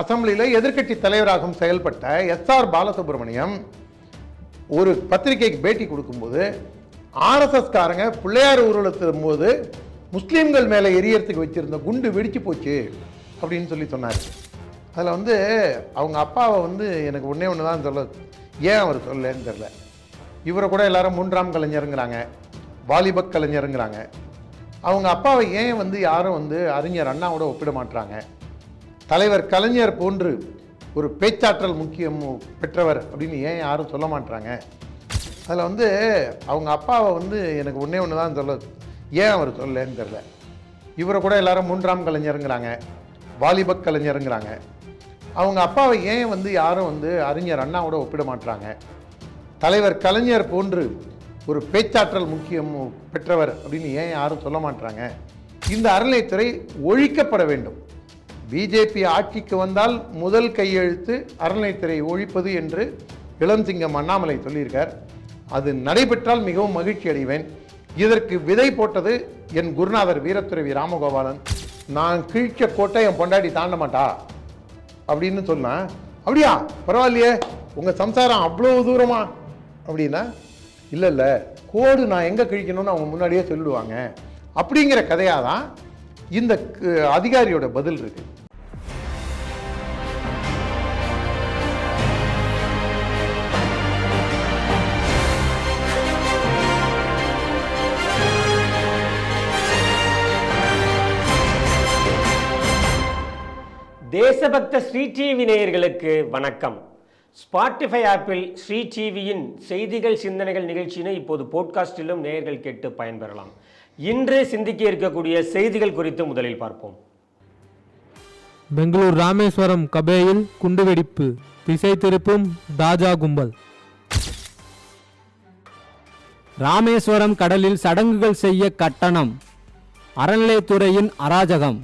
அசம்பிளியில் எதிர்க்கட்சி தலைவராகவும் செயல்பட்ட எஸ்ஆர் பாலசுப்ரமணியம் ஒரு பத்திரிகைக்கு பேட்டி கொடுக்கும்போது ஆர்எஸ்எஸ்காரங்க பிள்ளையார் ஊர்வலத்தின் போது முஸ்லீம்கள் மேலே எரியறதுக்கு வச்சுருந்த குண்டு வெடிச்சு போச்சு அப்படின்னு சொல்லி சொன்னார். அதில் வந்து அவங்க அப்பாவை வந்து எனக்கு ஒன்றே ஒன்று தான் சொல்ல ஏன் அவர் சொல்லலன்னு தெரில இவரை கூட எல்லாரும் மூன்றாம் கலைஞருங்கிறாங்க வாலிப கலைஞருங்கிறாங்க. அவங்க அப்பாவை ஏன் வந்து யாரும் வந்து அறிஞர் அண்ணாவோட ஒப்பிட மாட்டுறாங்க தலைவர் கலைஞர் போன்று ஒரு பேச்சாற்றல் முக்கியம் பெற்றவர் அப்படின்னு ஏன் யாரும் சொல்ல மாட்டாங்க அதில் வந்து அவங்க அப்பாவை வந்து எனக்கு ஒன்றே ஒன்று தான் சொல்ல ஏன் அவர் சொல்லலன்னு தெரில இவரை கூட எல்லாரும் மூன்றாம் கலைஞருங்கிறாங்க வாலிப கலைஞருங்கிறாங்க. அவங்க அப்பாவை ஏன் வந்து யாரும் வந்து அறிஞர் அண்ணாவோட ஒப்பிட மாட்டுறாங்க தலைவர் கலைஞர் போன்று ஒரு பேச்சாற்றல் முக்கியம் பெற்றவர் அப்படின்னு ஏன் யாரும் சொல்ல மாட்டுறாங்க இந்த அறநிலையத்துறை ஒழிக்கப்பட வேண்டும். பிஜேபி ஆட்சிக்கு வந்தால் முதல் கையெழுத்து அறநிலைத்துறை ஒழிப்பது என்று இளஞ்சிங்கம் அண்ணாமலை சொல்லியிருக்கார். அது நடைபெற்றால் மிகவும் மகிழ்ச்சி அடைவேன். இதற்கு விதை போட்டது என் குருநாதர் வீரத்துறவி ராமகோபாலன். நான் கிழிச்ச கோட்டை என் பொண்டாடி தாண்ட மாட்டா. அப்படின்னு சொன்னேன் அப்படியா? பரவாயில்லையே. உங்கள் சம்சாரம் அவ்வளோ தூரமா? அப்படின்னா இல்லை இல்லை. கோடு நான் எங்கே கிழிக்கணும்னு அவங்க முன்னாடியே சொல்லிடுவாங்க. அப்படிங்கிற கதையாக தான் இந்த அதிகாரியோட பதில் இருக்குது தேசபக்த ஸ்ரீ டிவி நேயர்களுக்கு வணக்கம். ஸ்பாட்டிஃபை ஆப்பில் ஸ்ரீ டிவியின் செய்திகள் சிந்தனைகள் நிகழ்ச்சியினை இப்போது போட்காஸ்டிலும் நேயர்கள் கேட்டு பயன்பெறலாம். இன்று சிந்திக்க இருக்கக்கூடிய செய்திகள் குறித்து முதலில் பார்ப்போம். பெங்களூர் ராமேஸ்வரம் கபேயில் குண்டுவெடிப்பு திசை திருப்பும் தாஜா கும்பல். ராமேஸ்வரம் கடலில் சடங்குகள் செய்ய கட்டணம் அறநிலைத்துறையின் அராஜகம்.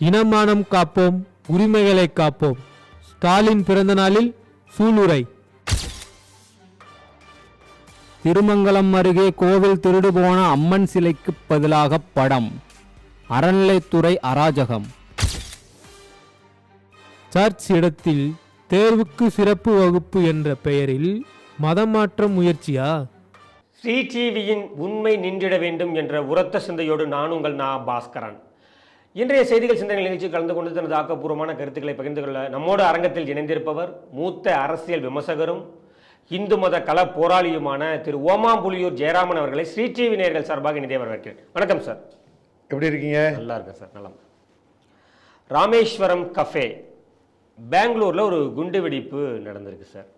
இனமானம் காப்போம் உரிமைகளை காப்போம். ஸ்டாலின் பிறந்த நாளில் சூளுரை. திருமங்கலம் அருகே கோவில் திருடு போன அம்மன் சிலைக்கு பதிலாக படம். அறநிலைத்துறை அராஜகம். சர்ச் இடத்தில் தேர்வுக்கு சிறப்பு வகுப்பு என்ற பெயரில் மதமாற்ற முயற்சியா? ஸ்ரீ டிவியின் உண்மை நின்றிட வேண்டும் என்ற உரத்த சிந்தையோடு நான் உங்கள் நா. பாஸ்கரன். இன்றைய செய்திகள் சிந்தனை நிகழ்ச்சி கலந்து கொண்டு தனது ஆக்கப்பூர்வமான கருத்துக்களை பகிர்ந்து கொள்ள நம்மோடு அரங்கத்தில் இணைந்திருப்பவர் மூத்த அரசியல் விமர்சகரும் இந்து மத கள போராளியுமான திரு ஓமாம்புலியூர் ஜெயராமன் அவர்களை ஸ்ரீ டிவி நேயர்கள் சார்பாக இணைய வரவேற்கிறேன். வணக்கம் சார். எப்படி இருக்கீங்க? நல்லா இருக்கேன் சார். நலம். ராமேஸ்வரம் கஃபே பெங்களூரில் ஒரு குண்டு வெடிப்பு நடந்திருக்கு சார்.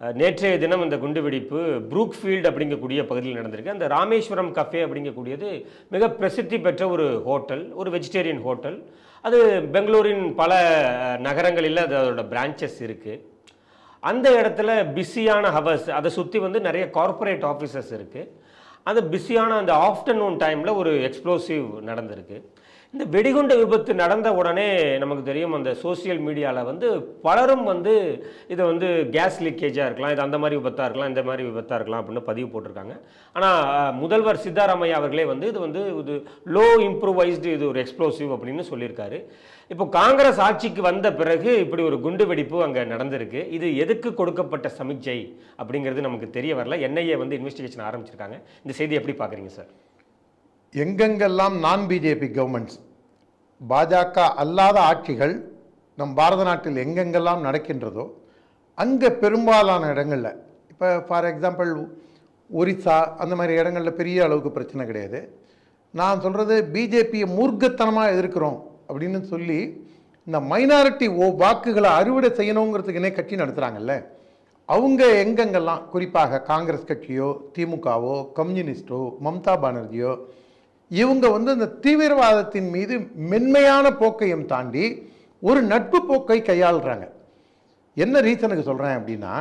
நேற்றைய தினம் இந்த குண்டு வெடிப்பு ப்ரூக்ஃபீல்டு அப்படிங்கக்கூடிய பகுதியில் நடந்திருக்கு. அந்த ராமேஸ்வரம் கஃபே அப்படிங்கக்கூடியது மிக பிரசித்தி பெற்ற ஒரு ஹோட்டல் ஒரு வெஜிடேரியன் ஹோட்டல். அது பெங்களூரின் பல நகரங்களில் அது அதோட பிரான்ச்சஸ் இருக்குது அந்த இடத்துல பிஸியான ஹவர்ஸ் அதை சுற்றி வந்து நிறைய கார்ப்பரேட் ஆஃபீஸர்ஸ் இருக்குது அந்த பிஸியான அந்த ஆஃப்டர்நூன் டைமில் ஒரு எக்ஸ்ப்ளோசிவ் நடந்திருக்கு. இந்த வெடிகுண்டு விபத்து நடந்த உடனே நமக்கு தெரியும் அந்த சோஷியல் மீடியாவில் வந்து பலரும் வந்து இதை வந்து கேஸ் லீக்கேஜாக இருக்கலாம் இது அந்த மாதிரி விபத்தாக இருக்கலாம் இந்த மாதிரி விபத்தாக இருக்கலாம் அப்படின்னு பதிவு போட்டிருக்காங்க. ஆனால் முதல்வர் சித்தாராமையா அவர்களே வந்து இது வந்து இது லோ இம்ப்ரூவைஸ்டு இது ஒரு எக்ஸ்ப்ளோசிவ் அப்படின்னு சொல்லியிருக்காரு. இப்போ காங்கிரஸ் ஆட்சிக்கு வந்த பிறகு இப்படி ஒரு குண்டு வெடிப்பு அங்கே நடந்திருக்கு. இது எதுக்கு கொடுக்கப்பட்ட சமிக்ஜை அப்படிங்கிறது நமக்கு தெரிய வரல. என்ஐஏ வந்து இன்வெஸ்டிகேஷன் ஆரம்பிச்சிருக்காங்க. இந்த செய்தி எப்படி பார்க்குறீங்க சார் எங்கெங்கெல்லாம் நான் பிஜேபி கவர்மெண்ட்ஸ் பாஜக அல்லாத ஆட்சிகள் நம் பாரத நாட்டில் எங்கெங்கெல்லாம் நடக்கின்றதோ அங்கே பெரும்பாலான இடங்களில் இப்போ ஃபார் எக்ஸாம்பிள் ஒரிசா அந்த மாதிரி இடங்களில் பெரிய அளவுக்கு பிரச்சனை கிடையாது. நான் சொல்கிறது பிஜேபியை மூர்க்கத்தனமாக எதிர்க்கிறோம் அப்படின்னு சொல்லி இந்த மைனாரிட்டி ஓ வாக்குகளை அறுவடை செய்யணுங்கிறதுக்குனே கட்சி நடத்துகிறாங்கல்ல அவங்க எங்கெங்கெல்லாம் குறிப்பாக காங்கிரஸ் கட்சியோ திமுகவோ கம்யூனிஸ்டோ மம்தா பானர்ஜியோ இவங்க வந்து இந்த தீவிரவாதத்தின் மீது மென்மையான போக்கையும் தாண்டி ஒரு நட்பு போக்கை கையாளுறாங்க. என்ன ரீசனுக்கு சொல்கிறேன் அப்படின்னா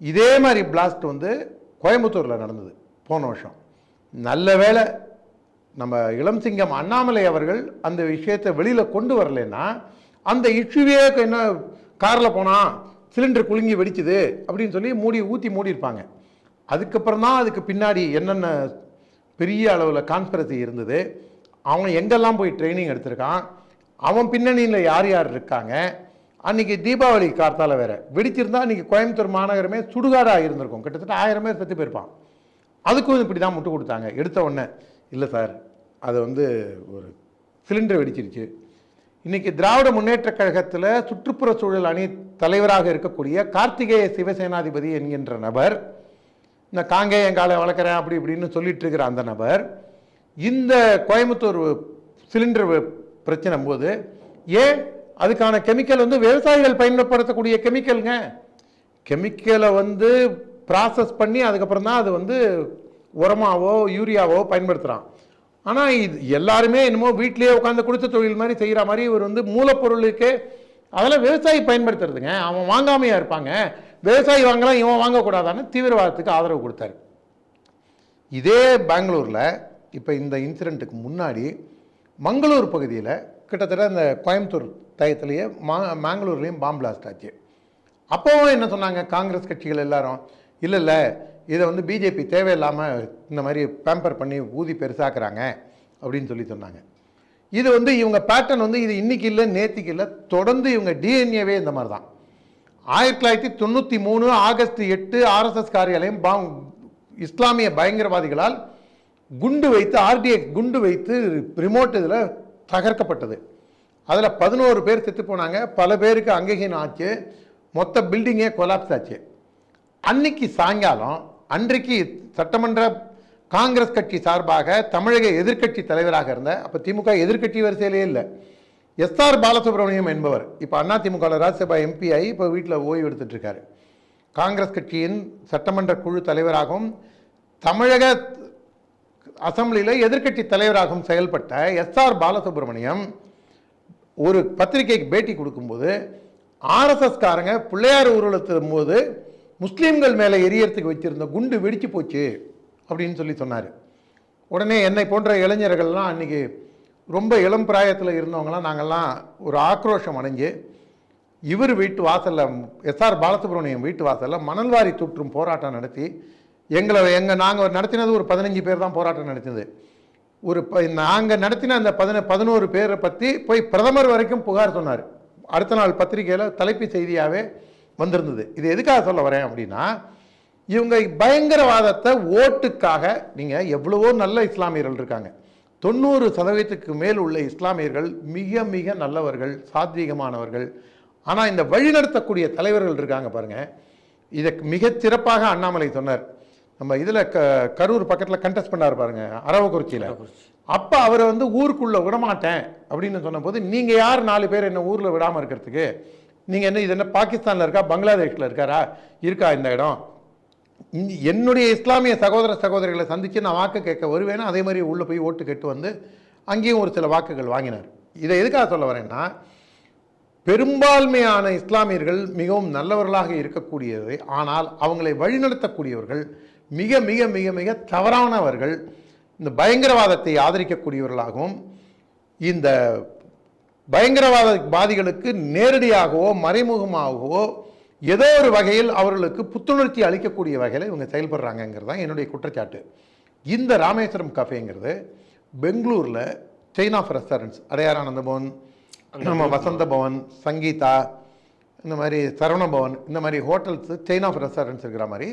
இதே மாதிரி பிளாஸ்ட் வந்து கோயம்புத்தூரில் நடந்தது போன வருஷம். நல்ல வேளை நம்ம இளம்சிங்கம் அண்ணாமலை அவர்கள் அந்த விஷயத்தை வெளியில் கொண்டு வரலன்னா அந்த இஷ்யூவே என்ன காரில் போனால் சிலிண்டர் குலுங்கி வெடிச்சுது அப்படின்னு சொல்லி மூடி ஊற்றி மூடி இருப்பாங்க அதுக்கப்புறம் தான் அதுக்கு பின்னாடி என்னென்ன பெரிய அளவில் கான்ஸ்பிரசி இருந்தது. அவன் எங்கெல்லாம் போய் ட்ரைனிங் எடுத்திருக்கான்? அவன் பின்னணியில் யார் யார் இருக்காங்க? அன்றைக்கி தீபாவளி கார்த்தால வேறு. வெடிச்சிருந்தா அன்றைக்கி கோயம்புத்தூர் மாநகரமே சுடுகாடாக இருந்திருக்கும். கிட்டத்தட்ட ஆயிரம் பேர் செத்து போயிருப்பான். அதுக்கும் இப்படி தான் முட்டு கொடுத்தாங்க. எடுத்த உடனே இல்லை சார் அது வந்து ஒரு சிலிண்டர் வெடிச்சிருச்சு. இன்றைக்கி திராவிட முன்னேற்ற கழகத்தில் சுற்றுப்புற சூழல் அணி தலைவராக இருக்கக்கூடிய கார்த்திகேய சிவசேனாதிபதி என்கின்ற நபர் இந்த காங்கேயங்காலை வளர்க்குறேன் அப்படி இப்படின்னு சொல்லிட்டு இருக்கிற அந்த நபர் இந்த கோயம்புத்தூர் சிலிண்டர் பிரச்சனை போது ஏன் அதுக்கான கெமிக்கல் வந்து விவசாயிகள் பயன்படுத்தக்கூடிய கெமிக்கலுங்க? கெமிக்கலை வந்து ப்ராசஸ் பண்ணி அதுக்கப்புறம் தான் அது வந்து உரமாவோ யூரியாவோ பயன்படுத்துகிறான் ஆனால் இது எல்லாருமே என்னமோ வீட்லேயே உட்காந்து கொடுத்த தொழில் மாதிரி செய்கிற மாதிரி இவர் வந்து மூலப்பொருளுக்கு அதெல்லாம் விவசாயி பயன்படுத்துறதுங்க. அவன் வாங்காமையாக இருப்பாங்க. விவசாயி வாங்கலாம் இவன் வாங்கக்கூடாதான்னு தீவிரவாதத்துக்கு ஆதரவு கொடுத்தாரு. இதே பெங்களூரில் இப்போ இந்த இன்சிடெண்ட்டுக்கு முன்னாடி மங்களூர் பகுதியில் கிட்டத்தட்ட இந்த கோயம்புத்தூர் டயத்துலேயே மா மேங்களூர்லேயும் பாம்பு பிளாஸ்ட் ஆச்சு. அப்போவும் என்ன சொன்னாங்க காங்கிரஸ் கட்சிகள் எல்லாரும்? இல்லை இல்லை இதை வந்து பிஜேபி தேவையில்லாமல் இந்த மாதிரி பேம்பர் பண்ணி ஊதி பெருசாக்குறாங்க அப்படின்னு சொல்லி சொன்னாங்க. இது வந்து இவங்க பேட்டர்ன் வந்து இது இன்னைக்கு இல்லை நேற்றுக்கு இல்லை தொடர்ந்து இவங்க டிஎன்ஏவே இந்த மாதிரி தான் ஆயிரத்தி தொள்ளாயிரத்தி தொண்ணூற்றி மூணு ஆகஸ்ட் எட்டு ஆர்எஸ்எஸ் காரியாலயம் பா இஸ்லாமிய பயங்கரவாதிகளால் குண்டு வைத்து ஆர்டிஎக்ஸ் குண்டு வைத்து ரிமோட் இதில் தகர்க்கப்பட்டது. அதில் பதினோரு பேர் செத்து போனாங்க. பல பேருக்கு அங்ககீனம் ஆச்சு. மொத்த பில்டிங்கே கொலாப்ஸ் ஆச்சு. அன்னைக்கு சாயங்காலம் அன்றைக்கு சட்டமன்ற காங்கிரஸ் கட்சி சார்பாக தமிழக எதிர்க்கட்சி தலைவராக இருந்த அப்போ திமுக எதிர்க்கட்சி வரிசையிலே இல்லை. எஸ்ஆர் பாலசுப்ரமணியம் என்பவர். இப்போ அண்ணா திமுக ராஜ்யசபா எம்பி ஆகி இப்போ வீட்டில் ஓய்வு எடுத்துட்ருக்காரு. காங்கிரஸ் கட்சியின் சட்டமன்ற குழு தலைவராகவும் தமிழக அசம்பிளியில் எதிர்க்கட்சி தலைவராகவும் செயல்பட்ட எஸ்ஆர் பாலசுப்ரமணியம் ஒரு பத்திரிகைக்கு பேட்டி கொடுக்கும்போது ஆர்எஸ்எஸ்காரங்க பிள்ளையார் ஊர்வலத்தின் போது முஸ்லீம்கள் மேலே எரியறதுக்கு வச்சிருந்த குண்டு வெடிச்சு போச்சு அப்படின்னு சொல்லி சொன்னார். உடனே என்னை போன்ற இளைஞர்கள்லாம் அன்றைக்கி ரொம்ப இளம் பிராயத்தில் இருந்தவங்களாம் நாங்கள்லாம் ஒரு ஆக்ரோஷம் அடைஞ்சு இவர் வீட்டு வாசலில் எஸ்ஆர் பாலசுப்ரமணியம் வீட்டு வாசலில் மணல்வாரி தூற்றும் போராட்டம் நடத்தி எங்களை எங்கள் நாங்கள் நடத்தினது ஒரு பதினஞ்சு பேர் தான் போராட்டம் நடத்தினது. ஒரு ப நாங்கள் நடத்தின அந்த பதின பதினோரு பேரை பற்றி போய் பிரதமர் வரைக்கும் புகார் சொன்னார். அடுத்த நாள் பத்திரிகையில் தலைப்பு செய்தியாகவே வந்திருந்தது. இது எதுக்காக சொல்ல வரேன் அப்படின்னா இவங்க பயங்கரவாதத்தை ஓட்டுக்காக நீங்கள் எவ்வளவோ நல்ல இஸ்லாமியர்கள் இருக்காங்க. தொண்ணூறு சதவீதத்துக்கு மேல் உள்ள இஸ்லாமியர்கள் மிக மிக நல்லவர்கள் சாத்வீகமானவர்கள். ஆனால் இந்த வழிநடத்தக்கூடிய தலைவர்கள் இருக்காங்க பாருங்க. இதை மிகச் சிறப்பாக அண்ணாமலை சொன்னார். நம்ம இதில் க கரூர் பக்கத்தில் கண்டெஸ்ட் பண்ணார் பாருங்க அரவக்குறிச்சியில். அப்போ அவரை வந்து ஊருக்குள்ளே விடமாட்டேன் அப்படின்னு சொன்னபோது நீங்கள் யார்? நாலு பேர் என்ன ஊரில் விடாமல் இருக்கிறதுக்கு? நீங்கள் என்ன இது என்ன பாகிஸ்தானில் இருக்கா? பங்களாதேஷில் இருக்காரா? இருக்கா இந்த இடம்? என்னுடைய இஸ்லாமிய சகோதர சகோதரிகளை சந்தித்து நான் வாக்கு கேட்க வருவேன்னா அதே மாதிரி உள்ளே போய் ஓட்டு கேட்டு வந்து அங்கேயும் ஒரு சில வாக்குகள் வாங்கினார். இதை எதுக்காக சொல்ல வரேன்னா பெரும்பான்மையான இஸ்லாமியர்கள் மிகவும் நல்லவர்களாக இருக்கக்கூடியது. ஆனால் அவங்களை வழிநடத்தக்கூடியவர்கள் மிக மிக மிக மிக தவறானவர்கள் இந்த பயங்கரவாதத்தை ஆதரிக்கக்கூடியவர்களாகவும் இந்த பயங்கரவாத பாதிகளுக்கு நேரடியாகவோ மறைமுகமாகவோ ஏதோ ஒரு வகையில் அவர்களுக்கு புத்துணர்ச்சி அளிக்கக்கூடிய வகையில் இவங்க செயல்படுறாங்கங்கிறது தான் என்னுடைய குற்றச்சாட்டு. இந்த ராமேஸ்வரம் கஃபேங்கிறது பெங்களூரில் chain of restaurants Adyar Ananda Bhavan நம்ம வசந்த பவன் சங்கீதா இந்த மாதிரி சரவண பவன் இந்த மாதிரி ஹோட்டல்ஸ் செயின் ஆஃப் ரெஸ்டாரண்ட்ஸ் இருக்கிற மாதிரி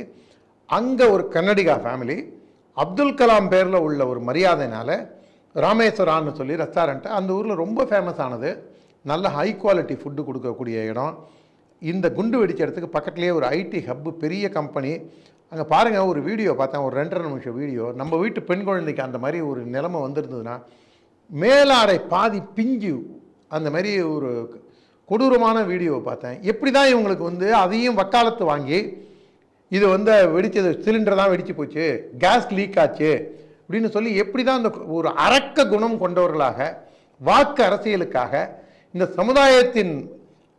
அங்கே ஒரு கன்னடிகா ஃபேமிலி அப்துல் கலாம் பேரில் உள்ள ஒரு மரியாதைனால ராமேஸ்வரான்னு சொல்லி ரெஸ்டாரண்ட்டு அந்த ஊரில் ரொம்ப ஃபேமஸ் ஆனது. நல்ல ஹை குவாலிட்டி ஃபுட்டு கொடுக்கக்கூடிய இடம். இந்த குண்டு வெடிச்ச இடத்துக்கு பக்கத்துலேயே ஒரு ஐடி ஹப்பு பெரிய கம்பெனி. அங்கே பாருங்கள் ஒரு வீடியோ பார்த்தேன் ஒரு ரெண்டரை நிமிஷம் வீடியோ. நம்ம வீட்டு பெண் குழந்தைக்கு அந்த மாதிரி ஒரு நிலைமை வந்திருந்ததுன்னா மேலாடை பாதி பிஞ்சு அந்த மாதிரி ஒரு கொடூரமான வீடியோவை பார்த்தேன். எப்படி தான் இவங்களுக்கு வந்து அதையும் வக்காலத்து வாங்கி இது வந்து வெடித்தது சிலிண்டர் தான் வெடிச்சு போச்சு கேஸ் லீக் ஆச்சு அப்படின்னு சொல்லி எப்படி தான் அந்த ஒரு அரக்க குணம் கொண்டவர்களாக வாக்கு அரசியலுக்காக இந்த சமுதாயத்தின்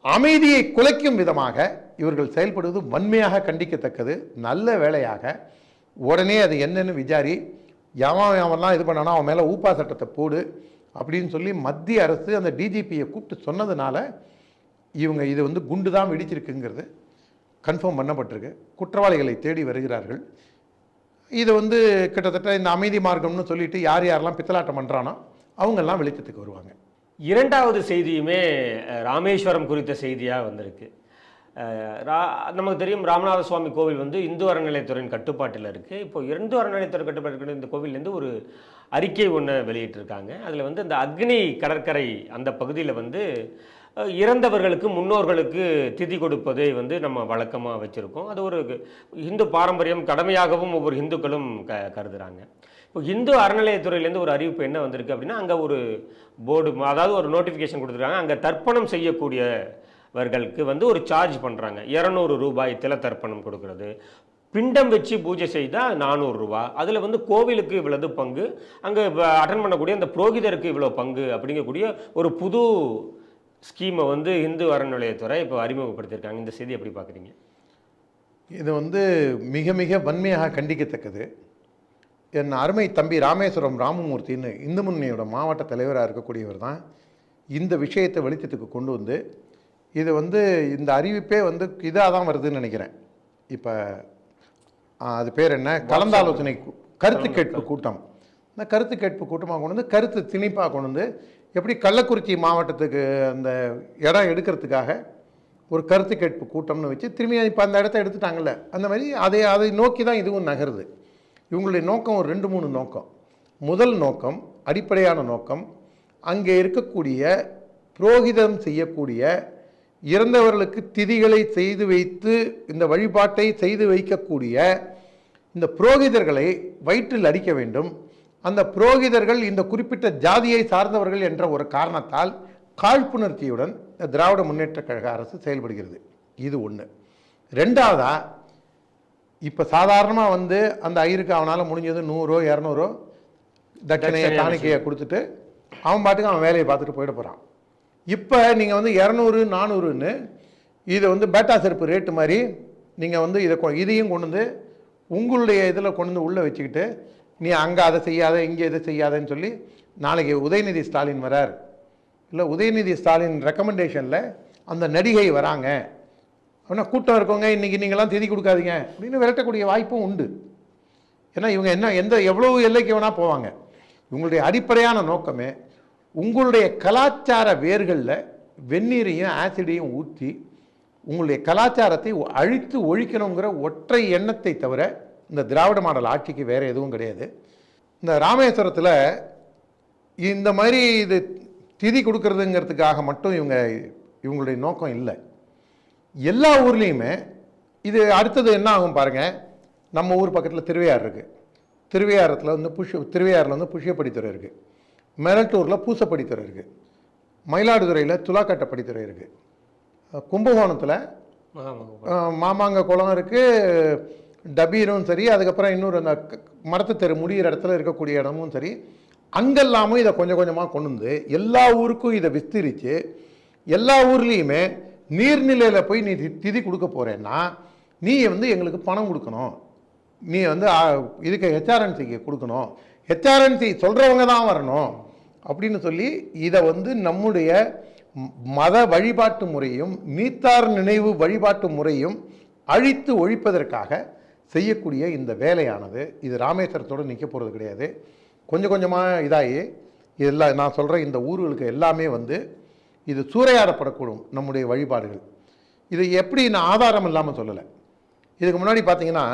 அமைதியை குலைக்கும் விதமாக இவர்கள் செயல்படுவது வன்மையாக கண்டிக்கத்தக்கது. நல்ல வேலையாக உடனே அது என்னென்னு விசாரி எவன் அவன்லாம் இது பண்ணானா? அவன் மேலே ஊப்பா சட்டத்தை போடு அப்படின்னு சொல்லி மத்திய அரசு அந்த டிஜிபியை கூப்பிட்டு சொன்னதுனால இவங்க இது வந்து குண்டு தான் வெடிச்சிருக்குங்கிறது கன்ஃபார்ம் பண்ணப்பட்டிருக்கு. குற்றவாளிகளை தேடி வருகிறார்கள். இது வந்து கிட்டத்தட்ட இந்த அமைதி மார்க்கம்னு சொல்லிட்டு யார் யாரெல்லாம் பித்தலாட்டம் பண்ணுறானோ அவங்கெல்லாம் வெளிச்சத்துக்கு வருவாங்க. இரண்டாவது செய்தியுமே ராமேஸ்வரம் குறித்த செய்தியாக வந்திருக்கு. ரா நமக்கு தெரியும் ராமநாத சுவாமி கோவில் வந்து இந்து அறநிலையத்துறையின் கட்டுப்பாட்டில் இருக்குது இப்போ இரண்டு அறநிலையத்துறை கட்டுப்பாட்டில் இருக்கிற இந்த கோவிலேருந்து ஒரு அறிக்கை ஒன்று வெளியிட்டிருக்காங்க. அதில் வந்து இந்த அக்னி கடற்கரை அந்த பகுதியில் வந்து இறந்தவர்களுக்கு முன்னோர்களுக்கு திதி கொடுப்பதை வந்து நம்ம வழக்கமாக வச்சுருக்கோம். அது ஒரு இந்து பாரம்பரியம் கடமையாகவும் ஒவ்வொரு இந்துக்களும் க கருதுகிறாங்க இப்போ இந்து அறநிலையத்துறையிலேருந்து ஒரு அறிவிப்பு என்ன வந்திருக்கு அப்படின்னா அங்கே ஒரு போர்டு அதாவது ஒரு நோட்டிஃபிகேஷன் கொடுத்துருக்காங்க. அங்கே தர்ப்பணம் செய்யக்கூடியவர்களுக்கு வந்து ஒரு சார்ஜ் பண்ணுறாங்க இரநூறு ரூபாய் தில தர்ப்பணம் கொடுக்கறது. பிண்டம் வச்சு பூஜை செய்தால் நானூறுரூவா அதில் வந்து கோவிலுக்கு இவ்வளவு பங்கு அங்கே அட்டன் பண்ணக்கூடிய அந்த புரோகிதருக்கு இவ்வளோ பங்கு அப்படிங்கக்கூடிய ஒரு புது ஸ்கீமை வந்து இந்து அறநிலையத்துறை இப்போ அறிமுகப்படுத்தியிருக்காங்க. இந்த செய்தி எப்படி பார்க்குறீங்க? இது வந்து மிக மிக வன்மையாக கண்டிக்கத்தக்கது. என் அருமை தம்பி ராமேஸ்வரம் ராமமூர்த்தின்னு இந்து முன்னணியோட மாவட்ட தலைவராக இருக்கக்கூடியவர் தான் இந்த விஷயத்தை வெளிச்சத்துக்கு கொண்டு வந்து இது வந்து இந்த அறிவிப்பே வந்து இதாக தான் வருதுன்னு நினைக்கிறேன். இப்போ அது பேர் என்ன? கலந்தாலோசனை கருத்து கேட்பு கூட்டம். இந்த கருத்து கேட்பு கூட்டமாக கொண்டு வந்து கருத்து திணிப்பாக கொண்டு வந்து எப்படி கள்ளக்குறிச்சி மாவட்டத்துக்கு அந்த இடம் எடுக்கிறதுக்காக ஒரு கருத்து கேட்பு கூட்டம்னு வச்சு திரும்பி இப்போ அந்த இடத்த எடுத்துட்டாங்கல்ல அந்த மாதிரி அதை அதை நோக்கி தான் இதுவும் நகருது. இவங்களுடைய நோக்கம் ஒரு ரெண்டு மூணு நோக்கம். முதல் நோக்கம் அடிப்படையான நோக்கம் அங்கே இருக்கக்கூடிய புரோகிதம் செய்யக்கூடிய இறந்தவர்களுக்கு திதிகளை செய்து வைத்து இந்த வழிபாட்டை செய்து வைக்கக்கூடிய இந்த புரோகிதர்களை வயிற்றில் அடிக்க வேண்டும். அந்த புரோகிதர்கள் இந்த குறிப்பிட்ட ஜாதியை சார்ந்தவர்கள் என்ற ஒரு காரணத்தால் காழ்ப்புணர்ச்சியுடன் இந்த திராவிட முன்னேற்ற கழக அரசு செயல்படுகிறது. இது ஒன்று ரெண்டாவதாக இப்போ சாதாரணமாக வந்து அந்த ஐயருக்கு அவனால் முடிஞ்சது நூறோ இரநூறோ தட்சணையை காணிக்கையை கொடுத்துட்டு அவன் பாட்டுக்கு அவன் வேலையை பார்த்துட்டு போயிட போகிறான் இப்போ நீங்கள் வந்து இரநூறு நானூறுன்னு இதை வந்து பேட்டா செருப்பு ரேட்டு மாதிரி நீங்கள் வந்து இதை கொ- இதையும் கொண்டு வந்து உங்களுடைய இதில் கொண்டு வந்து உள்ளே வச்சுக்கிட்டு நீ அங்கே அதை செய்யாத இங்கே இதை செய்யாதன்னு சொல்லி நாளைக்கு உதயநிதி ஸ்டாலின் வரார். இல்லை உதயநிதி ஸ்டாலின் ரெக்கமெண்டேஷனில் அந்த நடிகை வராங்க. அப்படின்னா கூட்டம் இருக்கவங்க இன்றைக்கி நீங்களாம் திதி கொடுக்காதீங்க அப்படின்னு விரட்டக்கூடிய வாய்ப்பும் உண்டு. ஏன்னா இவங்க என்ன எந்த எவ்வளவு எல்லைக்கு வேணால் போவாங்க. இவங்களுடைய அடிப்படையான நோக்கமே உங்களுடைய கலாச்சார வேர்களில் வெந்நீரையும் ஆசிடையும் ஊற்றி உங்களுடைய கலாச்சாரத்தை அழித்து ஒழிக்கணுங்கிற ஒற்றை எண்ணத்தை தவிர இந்த திராவிட மாடல் ஆட்சிக்கு வேறு எதுவும் கிடையாது. இந்த ராமேஸ்வரத்தில் இந்த மாதிரி இது திதி கொடுக்கறதுங்கிறதுக்காக மட்டும் இவங்க இவங்களுடைய நோக்கம் இல்லை. எல்லா ஊர்லேயுமே இது அடுத்தது என்ன ஆகும் பாருங்க. நம்ம ஊர் பக்கத்தில் திருவையாறு இருக்குது திருவையாரத்தில் வந்து புஷ்ய திருவையாறில் வந்து புஷ்யப்படித்துறை இருக்குது மெரட்டூரில் பூசப்படித்துறை இருக்குது மயிலாடுதுறையில் துலாக்கட்ட படித்துறை இருக்குது கும்பகோணத்தில் மாமாங்க குளம் இருக்குது டபீரும் சரி அதுக்கப்புறம் இன்னொரு அந்த மரத்து தெரு முடிகிற இடத்துல இருக்கக்கூடிய இடமும் சரி அங்கெல்லாமும் இதை கொஞ்சம் கொஞ்சமாக கொண்டு வந்து எல்லா ஊருக்கும் இதை விஸ்தரித்து எல்லா ஊர்லேயுமே நீர்நிலையில் போய் நீ தி- திதி கொடுக்க போகிறேன்னா நீ வந்து எங்களுக்கு பணம் கொடுக்கணும். நீ வந்து இதுக்கு ஹெச்ஆர்என்சிக்கு கொடுக்கணும். ஹெச்ஆர்என்சி சொல்கிறவங்க தான் வரணும். அப்படின்னு சொல்லி இதை வந்து நம்முடைய மத வழிபாட்டு முறையும் நீத்தார் நினைவு வழிபாட்டு முறையும் அழித்து ஒழிப்பதற்காக செய்யக்கூடிய இந்த வேலையானது. இது ராமேஸ்வரத்தோடு நிற்க போகிறது கிடையாது. கொஞ்சம் கொஞ்சமாக இதாகி இதெல்லாம் நான் சொல்கிற இந்த ஊர்களுக்கு எல்லாமே வந்து இது சூறையாடப்படக்கூடும் நம்முடைய வழிபாடுகள். இது எப்படி நான் ஆதாரம் இல்லாமல் சொல்லலை. இதுக்கு முன்னாடி பார்த்தீங்கன்னா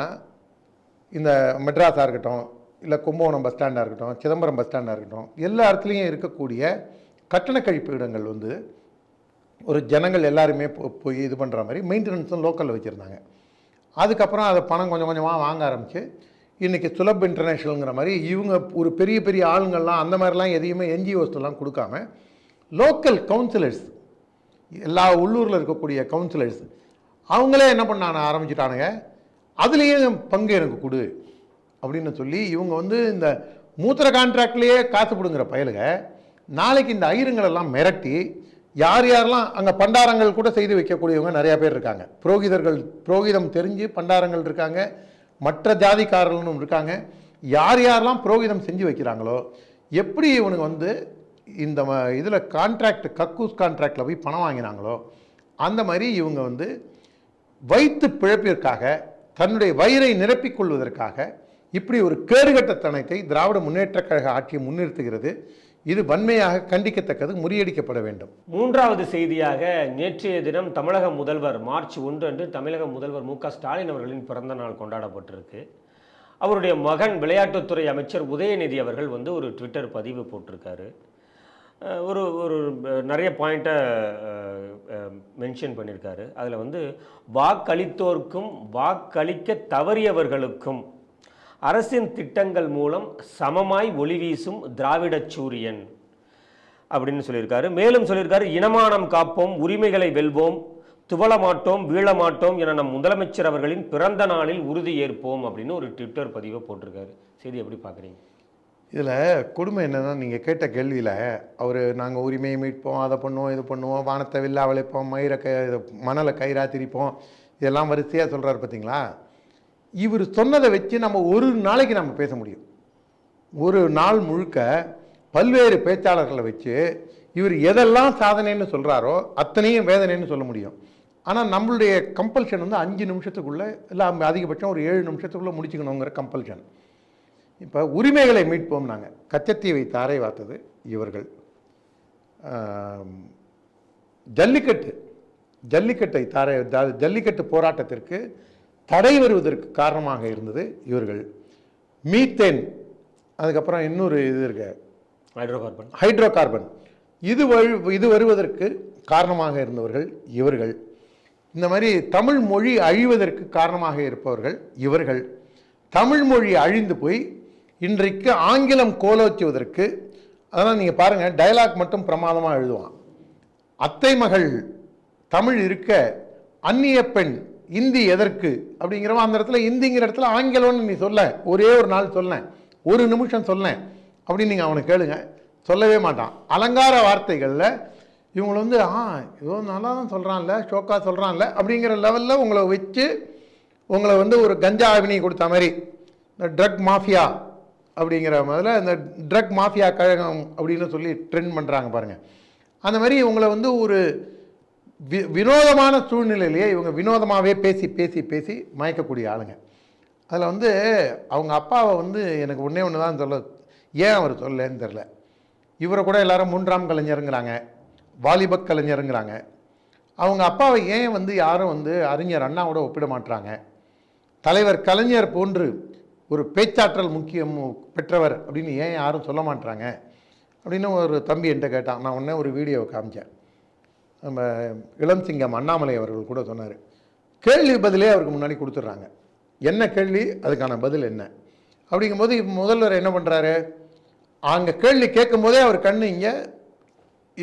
இந்த மெட்ராஸாக இருக்கட்டும் இல்லை கும்பகோணம் பஸ் ஸ்டாண்டாக இருக்கட்டும் சிதம்பரம் பஸ் ஸ்டாண்டாக இருக்கட்டும் எல்லா இடத்துலையும் இருக்கக்கூடிய கட்டண கழிப்பிடங்கள் வந்து ஒரு ஜனங்கள் எல்லாருமே போ- போய் இது பண்ணுற மாதிரி மெயின்டெனன்ஸும் லோக்கலில் வச்சுருந்தாங்க. அதுக்கப்புறம் அதை பணம் கொஞ்சம் கொஞ்சமாக வாங்க ஆரம்பித்து இன்றைக்கி சுலப் இன்டர்நேஷ்னலுங்கிற மாதிரி இவங்க ஒரு பெரிய பெரிய ஆளுங்கள்லாம் அந்த மாதிரிலாம் எதையுமே என்ஜிஓஸ்லாம் கொடுக்காம லோக்கல் கவுன்சிலர்ஸ் எல்லா உள்ளூரில் இருக்கக்கூடிய கவுன்சிலர்ஸ் அவங்களே என்ன பண்ண ஆரம்பிச்சிட்டானுங்க. அதுலேயும் பங்கு எனக்கு கொடு அப்படின்னு சொல்லி இவங்க வந்து இந்த மூத்திர கான்ட்ராக்ட்லேயே காசு பிடுங்குற பயலுக நாளைக்கு இந்த ஐயருங்களெல்லாம் மிரட்டி யார் யாரெல்லாம் அங்கே பண்டாரங்கள் கூட செய்து வைக்கக்கூடியவங்க நிறையா பேர் இருக்காங்க. புரோகிதர்கள் புரோகிதம் தெரிஞ்சு பண்டாரங்கள் இருக்காங்க மற்ற ஜாதிக்காரர்களும் இருக்காங்க. யார் யாரெல்லாம் புரோகிதம் செஞ்சு வைக்கிறாங்களோ எப்படி இவனுங்க வந்து இந்த இதில் கான்ட்ராக்ட் கக்கூஸ் கான்ட்ராக்டில் போய் பணம் வாங்கினாங்களோ அந்த மாதிரி இவங்க வந்து வைத்து பிழைப்பிற்காக தன்னுடைய வயிறை நிரப்பிக் கொள்வதற்காக இப்படி ஒரு கேடுகட்டத்தனத்தை திராவிட முன்னேற்றக் கழக ஆட்சி முன்னிறுத்துகிறது. இது வன்மையாக கண்டிக்கத்தக்கது முறியடிக்கப்பட வேண்டும். மூன்றாவது செய்தியாக நேற்றைய தினம் தமிழக முதல்வர் மார்ச் ஒன்று அன்று தமிழக முதல்வர் மு க ஸ்டாலின் அவர்களின் பிறந்த நாள் கொண்டாடப்பட்டிருக்கு. அவருடைய மகன் விளையாட்டுத்துறை அமைச்சர் உதயநிதி அவர்கள் வந்து ஒரு ட்விட்டர் பதிவு போட்டிருக்காரு. ஒரு ஒரு நிறைய பாயிண்ட்டை மென்ஷன் பண்ணியிருக்காரு. அதில் வந்து வாக்களித்தோர்க்கும் வாக்களிக்க தவறியவர்களுக்கும் அரசின் திட்டங்கள் மூலம் சமமாய் ஒளி வீசும் திராவிடச் சூரியன் அப்படின்னு சொல்லியிருக்காரு. மேலும் சொல்லியிருக்காரு இனமானம் காப்போம் உரிமைகளை வெல்வோம் துவளமாட்டோம் வீழமாட்டோம் என நம் முதலமைச்சர் அவர்களின் பிறந்த நாளில் உறுதி ஏற்போம் அப்படின்னு ஒரு ட்விட்டர் பதிவை போட்டிருக்காரு. சரி எப்படி பார்க்குறீங்க? இதில் கொடுமை என்னன்னா நீங்கள் கேட்ட கேள்வியில் அவர் நாங்கள் உரிமையை மீட்போம் அதை பண்ணுவோம் இது பண்ணுவோம் வானத்தை வில்லா வளைப்போம் மயிரை க இது மணலை கயிறா திரிப்போம் இதெல்லாம் வரிசையாக சொல்கிறாரு பார்த்தீங்களா? இவர் சொன்னதை வச்சு நம்ம ஒரு நாளைக்கு நம்ம பேச முடியும். ஒரு நாள் முழுக்க பல்வேறு பேச்சாளர்களை வச்சு இவர் எதெல்லாம் சாதனைன்னு சொல்கிறாரோ அத்தனையும் வேதனைன்னு சொல்ல முடியும். ஆனால் நம்மளுடைய கம்பல்ஷன் வந்து அஞ்சு நிமிஷத்துக்குள்ளே இல்லை அதிகபட்சம் ஒரு ஏழு நிமிஷத்துக்குள்ளே முடிச்சுக்கணுங்கிற கம்பல்ஷன் இப்போ உரிமைகளை மீட்போம் நாங்கள் கச்சத்தீவை தாரை வார்த்தது இவர்கள். ஜல்லிக்கட்டு ஜல்லிக்கட்டை தாரை ஜல்லிக்கட்டு போராட்டத்திற்கு தடை வருவதற்கு காரணமாக இருந்தது இவர்கள். மீத்தேன் அதுக்கப்புறம் இன்னொரு இது இருக்கு. ஹைட்ரோ கார்பன் ஹைட்ரோ கார்பன் இது வழி இது வருவதற்கு காரணமாக இருந்தவர்கள் இவர்கள். இந்த மாதிரி தமிழ் மொழி அழிவதற்கு காரணமாக இருப்பவர்கள் இவர்கள். தமிழ் மொழி அழிந்து போய் இன்றைக்கு ஆங்கிலம் கோலோச்சுவதற்கு அதனால் நீங்கள் பாருங்கள் டயலாக் மட்டும் பிரமாதமாக எழுதுவான். அத்தை மகள் தமிழ் இருக்க அந்நிய பெண் இந்தி எதற்கு? அப்படிங்கிறவன் அந்த இடத்துல இந்திங்கிற இடத்துல ஆங்கிலம்னு நீ சொல்ல ஒரே ஒரு நாள் சொல்லேன் ஒரு நிமிஷம் சொல்லேன் அப்படின்னு நீங்கள் அவனை கேளுங்க. சொல்லவே மாட்டான். அலங்கார வார்த்தைகளில் இவங்களை வந்து ஆ ஏதோ நல்லா தான் சொல்கிறான்ல ஷோக்கா சொல்கிறான்ல அப்படிங்கிற லெவலில் உங்களை வச்சு உங்களை வந்து ஒரு கஞ்சா அபினி கொடுத்த மாதிரி இந்த ட்ரக் மாஃபியா அப்படிங்கிற மாதிரி இந்த ட்ரக் மாஃபியா கழகம் அப்படின்னு சொல்லி ட்ரெண்ட் பண்ணுறாங்க பாருங்கள் அந்த மாதிரி இவங்களை வந்து ஒரு வி வினோதமான சூழ்நிலையிலேயே இவங்க வினோதமாகவே பேசி பேசி பேசி மயக்கக்கூடிய ஆளுங்க. அதில் வந்து அவங்க அப்பாவை வந்து எனக்கு ஒன்றே ஒன்று தான் சொல்ல ஏன் அவர் சொல்லலன்னு தெரில இவரை கூட எல்லாரும் மூன்றாம் கலைஞருங்கிறாங்க வாலிப கலைஞருங்கிறாங்க. அவங்க அப்பாவை ஏன் வந்து யாரும் வந்து அறிஞர் அண்ணாவோட ஒப்பிட மாட்டுறாங்க தலைவர் கலைஞர் போன்று ஒரு பேச்சாற்றல் முக்கியம் பெற்றவர் அப்படின்னு ஏன் யாரும் சொல்ல மாட்றாங்க? அப்படின்னு ஒரு தம்பி என்கிட்ட கேட்டான். நான் உடனே ஒரு வீடியோவை காமிச்சேன். நம்ம இளம் சிங்கம் அண்ணாமலை அவர்கள் கூட சொன்னார். கேள்வி பதிலே அவருக்கு முன்னாடி கொடுத்துட்றாங்க. என்ன கேள்வி? அதுக்கான பதில் என்ன? அப்படிங்கும்போது முதல்வர் என்ன பண்ணுறாரு அங்கே கேள்வி கேட்கும்போதே அவர் கண்ணு இங்கே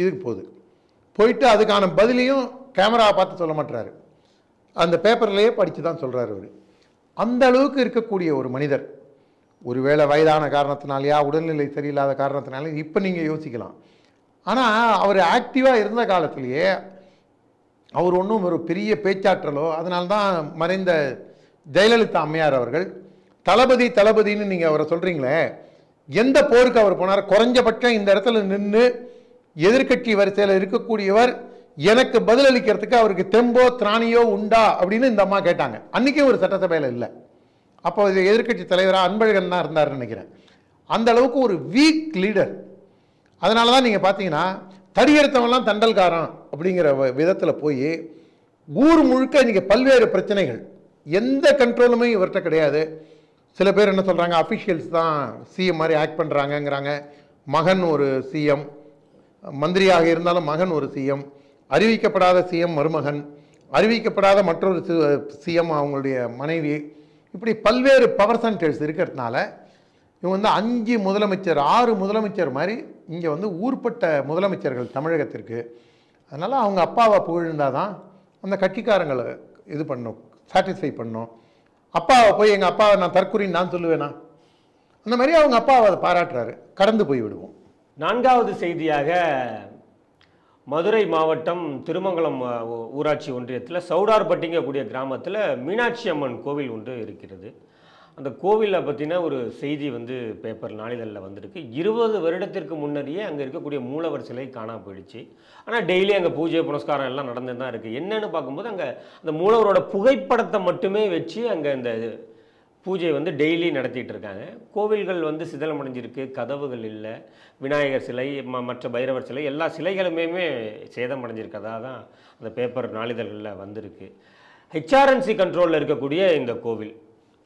இதுக்கு போகுது. போயிட்டு அதுக்கான பதிலையும் கேமராவை பார்த்து சொல்ல மாட்டுறாரு அந்த பேப்பர்லேயே படித்து தான் சொல்கிறார் அவர். அந்த அளவுக்கு இருக்கக்கூடிய ஒரு மனிதர். ஒருவேளை வயதான காரணத்தினாலையா உடல்நிலை சரியில்லாத காரணத்தினாலே இப்போ நீங்கள் யோசிக்கலாம். ஆனால் அவர் ஆக்டிவாக இருந்த காலத்திலேயே அவர் ஒன்றும் ஒரு பெரிய பேச்சாற்றலோ அதனால தான் மறைந்த ஜெயலலிதா அம்மையார் அவர்கள் தளபதி தளபதின்னு நீங்கள் அவரை சொல்கிறீங்களே எந்த போருக்கு அவர் போனார்? குறைஞ்சபட்சம் இந்த இடத்துல நின்று எதிர்க்கட்சி வரிசையில் இருக்கக்கூடியவர் எனக்கு பதிலளிக்கிறதுக்கு அவருக்கு தெம்போ திராணியோ உண்டா அப்படின்னு இந்த அம்மா கேட்டாங்க. அன்றைக்கும் ஒரு சட்டசபையில் இல்லை. அப்போ இது எதிர்க்கட்சி தலைவராக அன்பழகன் தான் இருந்தார்னு நினைக்கிறேன். அந்த அளவுக்கு ஒரு வீக் லீடர் அதனால தான் நீங்கள் பார்த்தீங்கன்னா தடியெடுத்தவன்லாம் தண்டல்காரன் அப்படிங்கிற விதத்தில் போய் ஊர் முழுக்க இன்றைக்கி பல்வேறு பிரச்சனைகள். எந்த கண்ட்ரோலுமே இவர்கிட்ட கிடையாது. சில பேர் என்ன சொல்கிறாங்க அஃபிஷியல்ஸ் தான் சிஎம் மாதிரி ஆக்ட் பண்ணுறாங்கங்கிறாங்க மகன் ஒரு சிஎம் மந்திரியாக இருந்தாலும் மகன் ஒரு சிஎம் அறிவிக்கப்படாத சிஎம் மருமகன் அறிவிக்கப்படாத மற்றொரு சிஎம் அவங்களுடைய மனைவி இப்படி பல்வேறு பவர் சென்டர்ஸ் இருக்கிறதுனால இவங்க வந்து அஞ்சு முதலமைச்சர் ஆறு முதலமைச்சர் மாதிரி இங்கே வந்து ஊர்பட்ட முதலமைச்சர்கள் தமிழகத்திற்கு. அதனால் அவங்க அப்பாவை புகழ்ந்தால் தான் அந்த கட்சிக்காரங்களை இது பண்ணும் சாட்டிஸ்ஃபை பண்ணும். அப்பாவை போய் எங்கள் அப்பாவை நான் தற்குறின்னு நான் சொல்லுவேனா? அந்த மாதிரி அவங்க அப்பாவை அதை பாராட்டுறாரு. கடந்து போய் விடுவோம். நான்காவது செய்தியாக மதுரை மாவட்டம் திருமங்கலம் ஊராட்சி ஒன்றியத்தில் சவுடார்பட்டிங்கக்கூடிய கிராமத்தில் மீனாட்சி அம்மன் கோவில் ஒன்று இருக்கிறது. அந்த கோவிலில் பற்றின ஒரு செய்தி வந்து பேப்பர் நாளிதழில் வந்திருக்கு. இருபது வருடத்திற்கு முன்னரையே அங்கே இருக்கக்கூடிய மூலவர் சிலை காணாம போயிடுச்சு. ஆனால் டெய்லி அங்கே பூஜை புனஸ்காரம் எல்லாம் நடந்து தான் இருக்குது என்னென்னு பார்க்கும்போது அங்கே அந்த மூலவரோட புகைப்படத்தை மட்டுமே வச்சு அங்கே இந்த பூஜை வந்து டெய்லி நடத்திட்டு இருக்காங்க. கோவில்கள் வந்து சிதலமடைஞ்சிருக்கு கதவுகள் இல்லை விநாயகர் சிலை ம மற்ற பைரவர் சிலை எல்லா சிலைகளுமே சேதமடைஞ்சிருக்கதா தான் அந்த பேப்பர் நாளிதழ்களில் வந்திருக்கு. ஹெச்ஆர்என்சி கண்ட்ரோலில் இருக்கக்கூடிய இந்த கோவில்.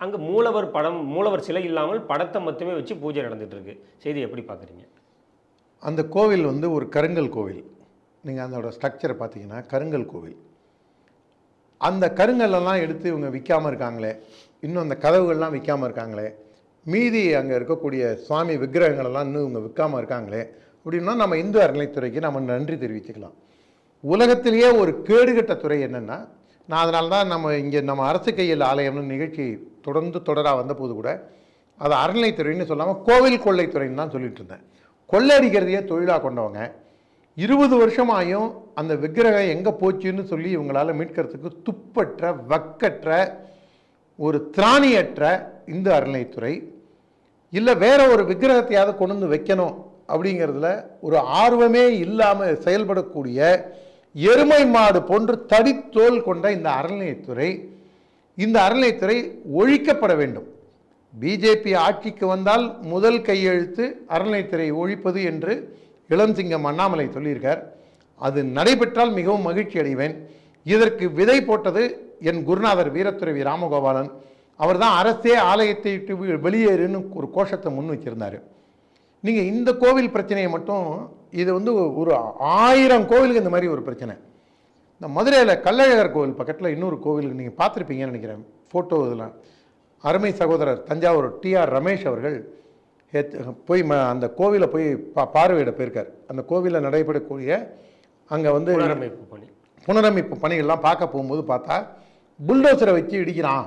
அங்கே மூலவர் படம் மூலவர் சிலை இல்லாமல் படத்தை மட்டுமே வச்சு பூஜை நடந்துகிட்ருக்கு செய்தி எப்படி பார்க்குறீங்க? அந்த கோவில் வந்து ஒரு கருங்கல் கோவில். நீங்கள் அதோட ஸ்ட்ரக்சரை பார்த்தீங்கன்னா கருங்கல் கோவில். அந்த கருங்கல்லெல்லாம் எடுத்து இவங்க விற்காமல் இருக்காங்களே இன்னும் அந்த கதவுகள்லாம் விற்காமல் இருக்காங்களே? மீதி அங்கே இருக்கக்கூடிய சுவாமி விக்கிரகங்களெல்லாம் இன்னும் இவங்க விற்காமல் இருக்காங்களே? அப்படின்னா நம்ம இந்து அறநிலைத்துறைக்கு நம்ம நன்றி தெரிவிச்சுக்கலாம் உலகத்திலேயே ஒரு கேடுகட்ட துறை என்னென்னா நான் அதனால தான் நம்ம இங்கே நம்ம அரசு கையில் ஆலயம்னு நிகழ்ச்சி தொடர்ந்து தொடராக வந்தபோது கூட அது அறநிலைத்துறைன்னு சொல்லாமல் கோவில் கொள்ளைத்துறைன்னு தான் சொல்லிட்டு இருந்தேன். கொள்ளையடிக்கிறதையே தொழிலாக கொண்டவங்க. இருபது வருஷமாயும் அந்த விக்கிரகம் எங்கே போச்சுன்னு சொல்லி இவங்களால் மீட்கிறதுக்கு துப்பற்ற வக்கற்ற ஒரு திராணியற்ற இந்து அறநிலைத்துறை இல்லை வேற ஒரு விக்கிரகத்தையாவது கொண்டு வந்து வைக்கணும் அப்படிங்கிறதுல ஒரு ஆர்வமே இல்லாமல் செயல்படக்கூடிய எருமை மாடு போன்று தடித்தோல் கொண்ட இந்த அறநிலையத்துறை இந்த அறநிலையத்துறை ஒழிக்கப்பட வேண்டும். பிஜேபி ஆட்சிக்கு வந்தால் முதல் கையெழுத்து அறநிலையத்துறை ஒழிப்பது என்று இளம்சிங்கம் அண்ணாமலை சொல்லியிருக்கார். அது நடைபெற்றால் மிகவும் மகிழ்ச்சி அடைவேன் இதற்கு விதை போட்டது என் குருநாதர் வீரத்துறவி ராமகோபாலன். அவர் தான் அரசே ஆலயத்தை விட்டு வெளியேறுன்னு ஒரு கோஷத்தை முன் வச்சிருந்தார். நீங்கள் இந்த கோவில் பிரச்சனையை மட்டும் இது வந்து ஒரு ஆயிரம் கோவிலுக்கு இந்த மாதிரி ஒரு பிரச்சனை. இந்த மதுரையில் கள்ளழகர் கோவில் பக்கத்தில் இன்னொரு கோவிலுக்கு நீங்கள் பார்த்துருப்பீங்கன்னு நினைக்கிறேன். ஃபோட்டோ இதெல்லாம் அருமை சகோதரர் தஞ்சாவூர் டிஆர் ரமேஷ் அவர்கள் போய் ம அந்த கோவிலை போய் பா பார்வையிட போயிருக்கார். அந்த கோவிலில் நடைபெறக்கூடிய அங்கே வந்து பணி. புனரமைப்பு பணிகள்லாம் பார்க்க போகும்போது பார்த்தா புல்டோசரை வச்சு இடிக்கிறான்.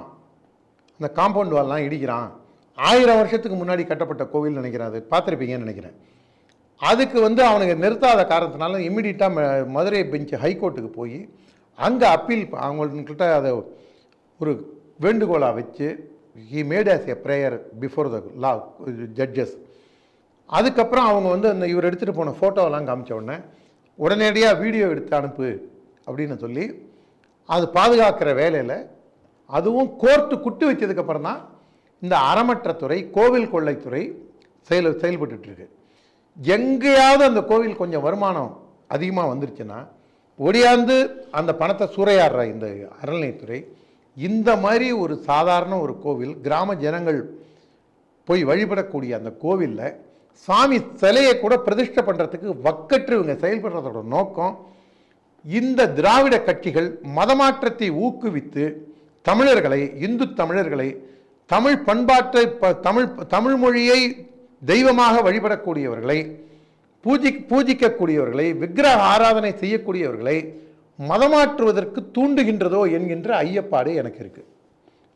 அந்த காம்பவுண்ட் வால்லாம் இடிக்கிறான். ஆயிரம் வருஷத்துக்கு முன்னாடி கட்டப்பட்ட கோவில் நினைக்கிறேன் அது பார்த்துருப்பீங்கன்னு நினைக்கிறேன். அதுக்கு வந்து அவனுக்கு நிறுத்தாத காரணத்தினால இம்மிடியட்டாக மதுரை பெஞ்ச் ஹைகோர்ட்டுக்கு போய் அங்கே அப்பீல் அவங்கள்கிட்ட அதை ஒரு வேண்டுகோளாக வச்சு he made as a prayer before the law judges அதுக்கப்புறம் அவங்க வந்து அந்த இவர் எடுத்துகிட்டு போன ஃபோட்டோவெல்லாம் காமிச்ச உடனே உடனடியாக வீடியோ எடுத்து அனுப்பு. அப்படின்னு சொல்லி அது பாதுகாக்கிற வேலையில் அதுவும் கோர்ட்டு குட்டு வச்சதுக்கப்புறம் தான் இந்த அறமற்ற துறை கோவில் கொள்ளைத்துறை செயல் செயல்பட்டுருக்கு எங்கேயாவது அந்த கோவில் கொஞ்சம் வருமானம் அதிகமாக வந்துருச்சுன்னா ஒடியாந்து அந்த பணத்தை சூறையாடுற இந்த அறநிலையத்துறை இந்த மாதிரி ஒரு சாதாரண ஒரு கோவில் கிராம ஜனங்கள் போய் வழிபடக்கூடிய அந்த கோவிலில் சாமி சிலையை கூட பிரதிஷ்டை பண்ணுறதுக்கு வக்கற்று இவங்க செயல்படுறதோட நோக்கம் இந்த திராவிட கட்சிகள் மதமாற்றத்தை ஊக்குவித்து தமிழர்களை இந்து தமிழர்களை தமிழ் பண்பாட்டை ப- தமிழ் தமிழ் மொழியை தெய்வமாக வழிபடக்கூடியவர்களை பூஜி பூஜிக்கக்கூடியவர்களை விக்கிரக ஆராதனை செய்யக்கூடியவர்களை மதமாற்றுவதற்கு தூண்டுகின்றதோ என்கின்ற ஐயப்பாடு எனக்கு இருக்குது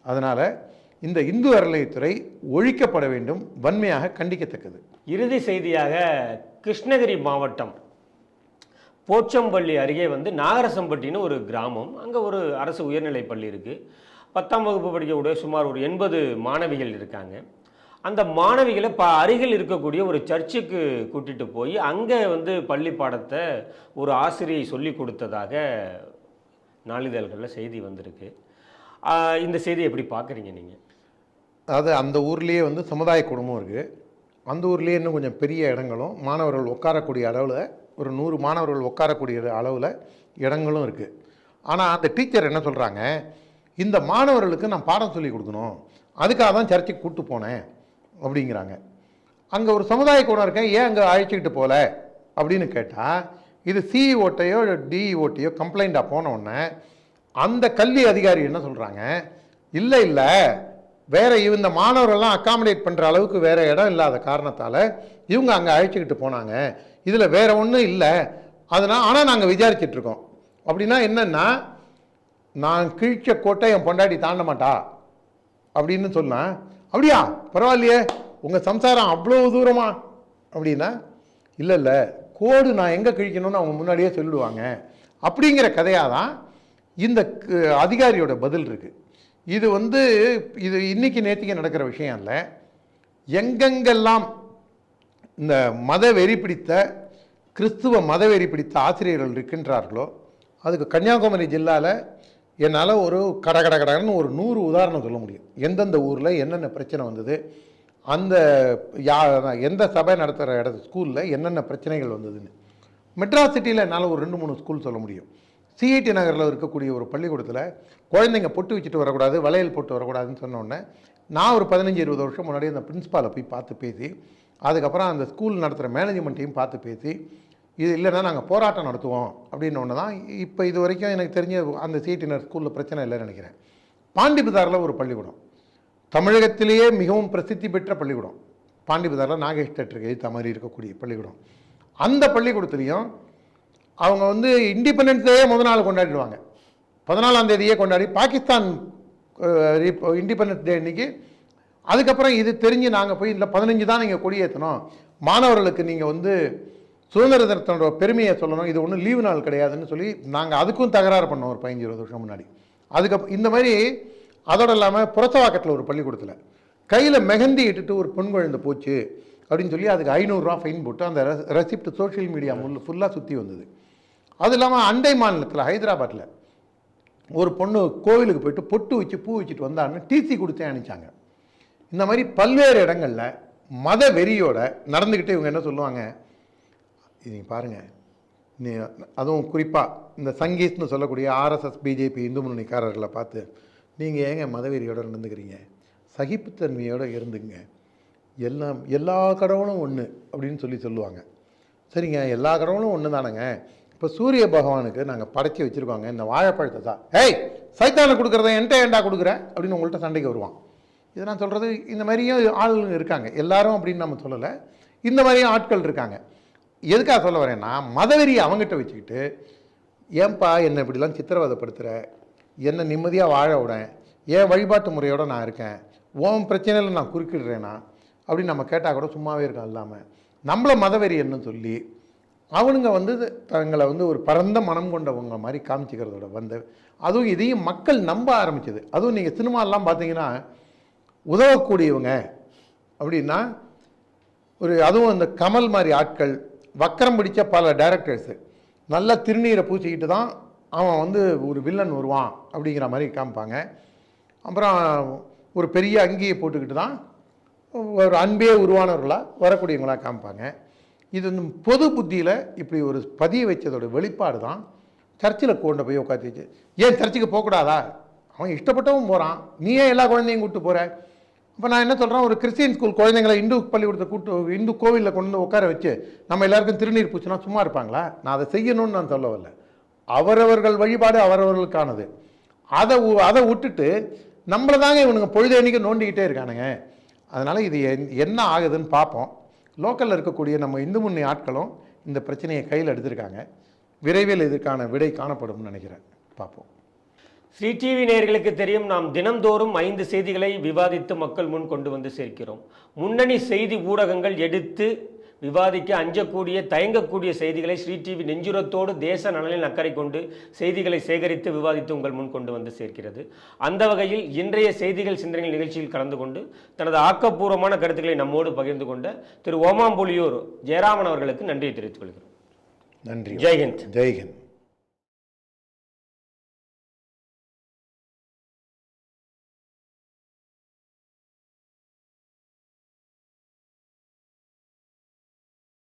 அதனால் இந்த இந்து அறநிலையத்துறை ஒழிக்கப்பட வேண்டும் வன்மையாக கண்டிக்கத்தக்கது. இறுதி செய்தியாக கிருஷ்ணகிரி மாவட்டம் போச்சம்பள்ளி அருகே வந்து நாகரசம்பட்டின்னு ஒரு கிராமம். அங்கே ஒரு அரசு உயர்நிலைப் பள்ளி இருக்குது பத்தாம் வகுப்பு படிக்கக்கூடிய சுமார் ஒரு எண்பது மாணவிகள் இருக்காங்க. அந்த மாணவிகளை ப அருகில் இருக்கக்கூடிய ஒரு சர்ச்சுக்கு கூட்டிட்டு போய் அங்கே வந்து பள்ளி பாடத்தை ஒரு ஆசிரியை சொல்லி கொடுத்ததாக நாளிதழ்களில் செய்தி வந்திருக்கு. இந்த செய்தி எப்படி பார்க்குறீங்க நீங்கள் அதாவது அந்த ஊர்லேயே வந்து சமுதாய குடும்பம் இருக்குது அந்த ஊர்லேயே இன்னும் கொஞ்சம் பெரிய இடங்களும் மாணவர்கள் உட்காரக்கூடிய அளவில் ஒரு நூறு மாணவர்கள் உட்காரக்கூடிய அளவில் இடங்களும் இருக்குது ஆனால் அந்த டீச்சர் என்ன சொல்கிறாங்க இந்த மாணவர்களுக்கு நான் பாடம் சொல்லி கொடுக்கணும். அதுக்காக தான் சர்ச்சுக்கு கூப்பிட்டு போனேன் அப்படிங்கிறாங்க. அங்கே ஒரு சமுதாய கூடம் இருக்கேன் ஏன் அங்கே அழைச்சிக்கிட்டு போகல அப்படின்னு கேட்டால் இது சிஇஓட்டையோ டிஇஓட்டையோ கம்ப்ளைண்ட்டாக போன உடனே அந்த கல்வி அதிகாரி என்ன சொல்கிறாங்க இல்லை இல்லை வேற இந்த மாணவர்கள்லாம் அக்காமடேட் பண்ணுற அளவுக்கு வேறு இடம் இல்லாத காரணத்தால் இவங்க அங்கே அழைச்சிக்கிட்டு போனாங்க. இதில் வேறு ஒன்றும் இல்லை. அதனால் ஆனால் நாங்கள் விசாரிச்சிட்ருக்கோம் அப்படின்னா என்னென்னா நான் கிழிச்ச கோட்டை என் பொண்டாட்டி தாண்ட மாட்டா. அப்படின்னு சொன்னேன் அப்படியா பரவாயில்லையே உங்கள் சம்சாரம் அவ்வளோ தூரமா? அப்படின்னா இல்லை இல்லை கோடு நான் எங்கே கிழிக்கணும்னு அவங்க முன்னாடியே சொல்லுவாங்க அப்படிங்கிற கதையாக தான் இந்த அதிகாரியோட பதில் இருக்குது இது வந்து இது இன்றைக்கி நேற்றுக்கு நடக்கிற விஷயம் இல்லை. எங்கெங்கெல்லாம் இந்த மத வெறி பிடித்த கிறிஸ்துவ மத வெறி பிடித்த ஆசிரியர்கள் இருக்கின்றார்களோ அதுக்கு கன்னியாகுமரி ஜில்லாவில் என்னால் ஒரு கட கட கடன்னு ஒரு நூறு உதாரணம் சொல்ல முடியும். எந்தெந்த ஊரில் என்னென்ன பிரச்சனை வந்தது அந்த யா எந்த சபை நடத்துகிற இடத்து ஸ்கூலில் என்னென்ன பிரச்சனைகள் வந்ததுன்னு. மெட்ராஸ் சிட்டியில் என்னால் ஒரு ரெண்டு மூணு ஸ்கூல் சொல்ல முடியும். சிஐடி நகரில் இருக்கக்கூடிய ஒரு பள்ளிக்கூடத்தில் குழந்தைங்க பொட்டு வச்சுட்டு வரக்கூடாது வளையல் போட்டு வரக்கூடாதுன்னு சொன்னோடனே நான் ஒரு பதினஞ்சு இருபது வருஷம் முன்னாடி அந்த பிரின்ஸ்பாலை போய் பார்த்து பேசி அதுக்கப்புறம் அந்த ஸ்கூல் நடத்துகிற மேனேஜ்மெண்ட்டையும் பார்த்து பேசி இது இல்லைன்னா நாங்கள் போராட்டம் நடத்துவோம் அப்படின்னு ஒன்று தான். இப்போ இது வரைக்கும் எனக்கு தெரிஞ்ச அந்த சிஐடினர் ஸ்கூலில் பிரச்சனை இல்லைன்னு நினைக்கிறேன். பாண்டிபுதாரில் ஒரு பள்ளிக்கூடம். தமிழகத்திலேயே மிகவும் பிரசித்தி பெற்ற பள்ளிக்கூடம். பாண்டிபுதாரில் நாகேஷ் தேட்டருக்கு எதிர்த்த மாதிரி இருக்கக்கூடிய பள்ளிக்கூடம். அந்த பள்ளிக்கூடத்துலேயும் அவங்க வந்து இண்டிபெண்டன்ஸ் டேயே முத நாள் கொண்டாடிடுவாங்க. பதினாலாம் தேதியே கொண்டாடி பாகிஸ்தான் இண்டிபெண்டன்ஸ் டே அன்னைக்கு அதுக்கப்புறம் இது தெரிஞ்சு நாங்கள் போய் இல்லை பதினஞ்சு தான் நீங்கள் கொடியேற்றணும் மாணவர்களுக்கு நீங்கள் வந்து சுதந்திர தினத்தோட பெருமையை சொல்லணும். இது ஒன்றும் லீவு நாள் கிடையாதுன்னு சொல்லி நாங்கள் அதுக்கும் தகராறு பண்ணோம் ஒரு பதினஞ்சு இருபது வருஷம் முன்னாடி. அதுக்கப்புறம் இந்த மாதிரி அதோட இல்லாமல் புரசவாக்கத்தில் ஒரு பள்ளிக்கூடத்தில். கையில் மெஹந்தி இட்டுட்டு ஒரு பெண் குழந்தை போச்சு அப்படின்னு சொல்லி அதுக்கு ஐநூறுரூவா ஃபைன் போட்டு அந்த ரெசிப்ட் சோஷியல் மீடியா முள்ள ஃபுல்லாக சுற்றி வந்தது. அது இல்லாமல் அண்டை மாநிலத்தில் ஹைதராபாத்தில் ஒரு பொண்ணு கோவிலுக்கு போயிட்டு பொட்டு வச்சு பூ வச்சுட்டு வந்தான்னு டிசி கொடுத்தே அனுப்பிச்சாங்க. இந்த மாதிரி பல்வேறு இடங்களில் மத வெறியோட நடந்துக்கிட்டு இவங்க என்ன சொல்லுவாங்க? இது பாருங்கள் பாருங்க. நீ அதுவும் குறிப்பாக இந்த சங்கீஸ்னு சொல்லக்கூடிய ஆர்எஸ்எஸ் பிஜேபி இந்து முன்னணிக்காரர்களை பார்த்து நீங்கள் ஏங்க மதவெறியோட நடந்துக்கிறீங்க? சகிப்புத்தன்மையோடு இருந்துங்க எல்லாம் எல்லா கடவுளும் ஒன்று அப்படின்னு சொல்லி சொல்லுவாங்க. சரிங்க எல்லா கடவுளும் ஒன்று தானேங்க. இப்போ சூரிய பகவானுக்கு நாங்கள் படைச்சி வச்சுருக்கோங்க. இந்த வாழைப்பழத்தை தான் ஏய் சைத்தானை கொடுக்குறத என்கிட்ட ஏன்டா கொடுக்குற? அப்படின்னு உங்கள்கிட்ட சண்டைக்கு வருவான். இதை நான் சொல்கிறது இந்த மாதிரியும் ஆளுங்க இருக்காங்க. எல்லாரும் அப்படின்னு நம்ம சொல்லலை. இந்த மாதிரியும் ஆட்கள் இருக்காங்க. எதுக்காக சொல்ல வரேன்னா மதவெறியை அவங்ககிட்ட வச்சுக்கிட்டு ஏன்பா என்னை இப்படிலாம் சித்திரவதைப்படுத்துகிற என்னை நிம்மதியாக வாழ விட? ஏன் வழிபாட்டு முறையோடு நான் இருக்கேன்? ஓம் பிரச்சனையில் நான் குறுக்கிடுறேனா? அப்படின்னு நம்ம கேட்டால் கூட சும்மாவே இருக்கான் இல்லாமல் நம்மளை மதவெறியன்னு சொல்லி அவனுங்க வந்து தங்களை வந்து ஒரு பரந்த மனம் கொண்டவங்க மாதிரி காமிச்சிக்கிறதோட வந்து அதுவும் இதையும் மக்கள் நம்ப ஆரம்பிச்சது. அதுவும் நீங்கள் சினிமாலாம் பார்த்தீங்கன்னா உதவக்கூடியவங்க அப்படின்னா ஒரு அதுவும் இந்த கமல் மாதிரி ஆட்கள் வக்கரம் பிடிச்ச பல டைரக்டர்ஸு நல்ல திருநீரை பூச்சிக்கிட்டு தான் அவன் வந்து ஒரு வில்லன் வருவான் அப்படிங்கிற மாதிரி காமிப்பாங்க. அப்புறம் ஒரு பெரிய அங்கியை போட்டுக்கிட்டு தான் ஒரு அன்பே உருவானவர்களாக வரக்கூடியவங்களாக காமிப்பாங்க. இது வந்து பொது புத்தியில் இப்படி ஒரு பதிய வச்சதோட வெளிப்பாடு தான் சர்ச்சில் கொண்டு போய் உட்காந்துச்சு ஏன் சர்ச்சுக்கு போகக்கூடாதா? அவன் இஷ்டப்பட்டவன் போகிறான் நீ ஏன் எல்லா குழந்தையும் கூப்பிட்டு போகிற இப்போ நான் என்ன சொல்கிறேன் ஒரு கிறிஸ்டின் ஸ்கூல் குழந்தைங்களை இந்து பள்ளிக்கூடத்தை கூட்டு இந்து கோவிலில் கொண்டு வந்து உட்கார வச்சு நம்ம எல்லாருக்கும் திருநீர் பூச்சினா சும்மா இருப்பாங்களா? நான் அதை செய்யணும்னு நான் சொல்ல வரல அவரவர்கள் வழிபாடு அவரவர்களுக்கானது. அதை அதை விட்டுட்டு நம்மளை தாங்க இவனுங்க பொழுதேனிக்கு நோண்டிக்கிட்டே இருக்கானுங்க. அதனால் இது என்ன ஆகுதுன்னு பார்ப்போம். லோக்கலில் இருக்கக்கூடிய நம்ம இந்து முன்னணி ஆட்களும் இந்த பிரச்சனையை கையில் எடுத்திருக்காங்க. விரைவில் இதற்கான விடை காணப்படும் நினைக்கிறேன். பார்ப்போம். ஸ்ரீ டிவி நேயர்களுக்கு தெரியும் நாம் தினம்தோறும் ஐந்து செய்திகளை விவாதித்து மக்கள் முன் கொண்டு வந்து சேர்க்கிறோம். முன்னணி செய்தி ஊடகங்கள் எடுத்து விவாதிக்க அஞ்சக்கூடிய தயங்கக்கூடிய செய்திகளை ஸ்ரீ டிவி நெஞ்சுரத்தோடு தேச நலனில் அக்கறை கொண்டு செய்திகளை சேகரித்து விவாதித்து உங்கள் முன் கொண்டு வந்து சேர்க்கிறது. அந்த வகையில் இன்றைய செய்திகள் சிந்தனைகள் நிகழ்ச்சியில் கலந்து கொண்டு தனது ஆக்கப்பூர்வமான கருத்துக்களை நம்மோடு பகிர்ந்து கொண்ட திரு ஓமாம்புலியூர் ஜெயராமன் அவர்களுக்கு நன்றியை தெரிவித்துக் கொள்கிறோம். நன்றி. ஜெய்ஹிந்த் ஜெய்ஹிந்த்